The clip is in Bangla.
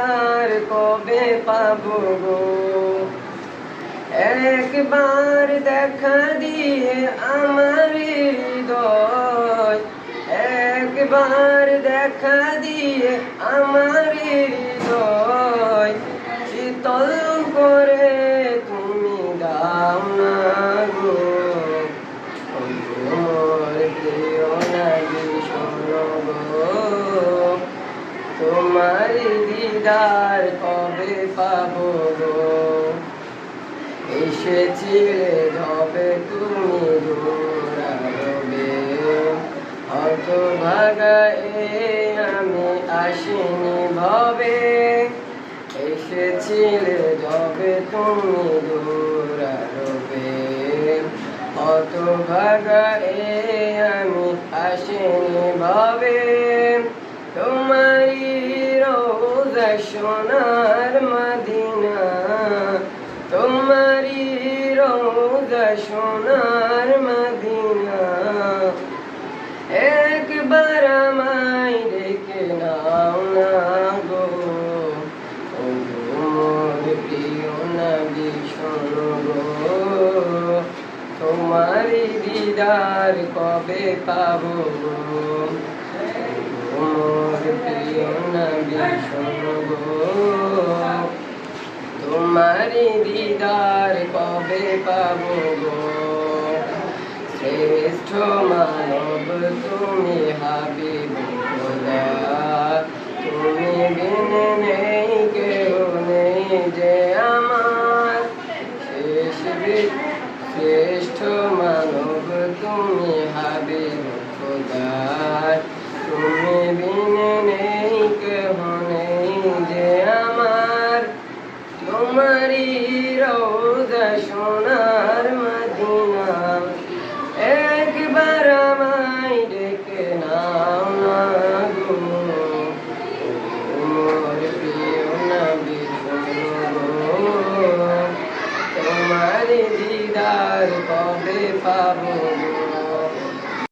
দিদার কবে পাব গো একবার দেখা দিয়ে আমার হৃদয় একবার দেখা দিয়ে আমার হৃদয় শীতল দিদার কবে পাবো এসেছিলে যবে তুমি দূরাবে অত ভাগায়ে আমি আসিনি ভবে। এসেছিলে যবে তুমি দূরাবে অত ভাগায়ে আমি আসিনি ভবে। সোনার মদিনা, তোমারই রোজা সোনার মদিনা। একবার আমায় ডেকে নাও না গো প্রিয় নবী শোনো গো, তোমারই দিদার কবে পাবো তোমারি দিদার কবে পাবো গো? শ্রেষ্ঠ মানব তুমি হাবিব তুমি বিন নেই, কেউ নেই যে আমার। শ্রেষ্ঠ মানব তুমি হাবিব খোদা তোমারি রৌদা সোনার মদিনা। একবার আমায় ডেকে নাম তোমার দিদার কবে পাবো